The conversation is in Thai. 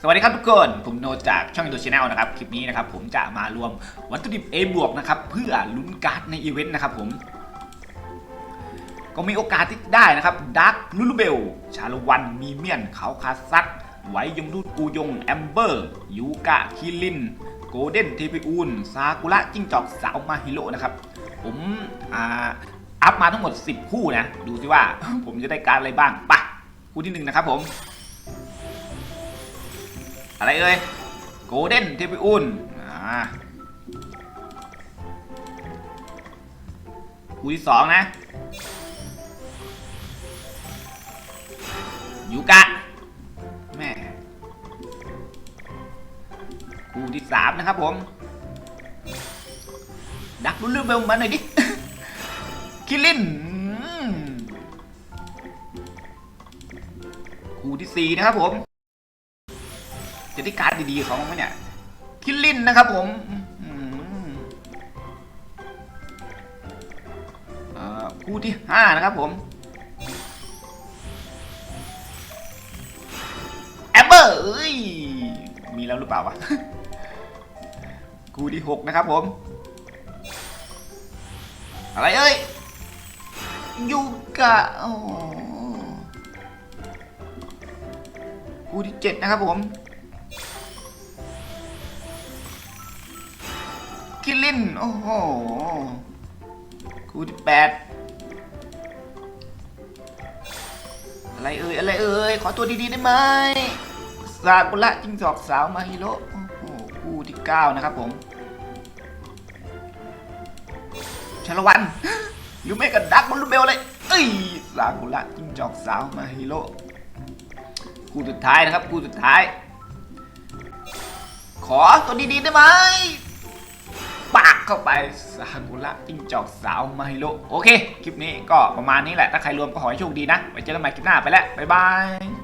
สวัสดีครับทุกคนผมโนจากช่องอินโดชแนลนะครับคลิปนี้นะครับผมจะมารวมวัตถุดิบ A บวกนะครับเพื่อลุ้นการ์ดในอีเวนต์นะครับผมก็มีโอกาสที่ได้นะครับดักลูลูเบล ชาลวันมีเมียนเขาคาซัก ไวยงรูดกูยงแอมเบอร์ยูกะคิริน โกลเด้นเทปิอูนซากุระจิ้งจอกสาวมาฮิโร่นะครับผมอ่าอัพมาทั้งหมด 10 คู่นะ ดูสิว่าผมจะได้การดอะไรบ้างไปะคู่ที่หนึ่งนะครับผม อะไรเอ่ยโกลเด้นเทปิอุนอ่าคู่ที่สองนะ ยูกะ แม่ คู่ที่สามนะครับผม ดักรุ่นเรื่องเบลมาหน่อยดิ คิรินคู่ที่สี่นะครับผม จะได้การ์ดดีๆของมันไหมเนี่ยคิรินนะครับผมอืมเอ่อคู่ที่ห้านะครับผมแอมเบอร์เอ้ยมีแล้วหรือเปล่าวะคู่ที่หกนะครับผม อะไรเอ้ยยูกะคู่ที่เจ็ดนะครับผม คิริน โอ้โหคู่ที่แปดอะไรเอ่ยอะไรเอ่ยขอตัวดีๆได้ไหมซากุระจิงจอกสาวมาฮิโร่โอ้โหคู่ที่เก้านะครับผมชลวันหรือไม่ก็ดักบอลลูเบลเลยเอ้ยซากุระจิงจอกสาวมาฮิโร่คู่สุดท้ายนะครับคู่สุดท้าย ขอตัวดีๆได้ไหม ปากเข้าไปซากุระจิ้งจอกสาวมาฮิโร่โอเค คลิปนี้ก็ประมาณนี้แหละ ถ้าใครรวมก็ขอให้โชคดีนะ ไว้เจอกันใหม่คลิปหน้าไปแล้ว บ๊ายบาย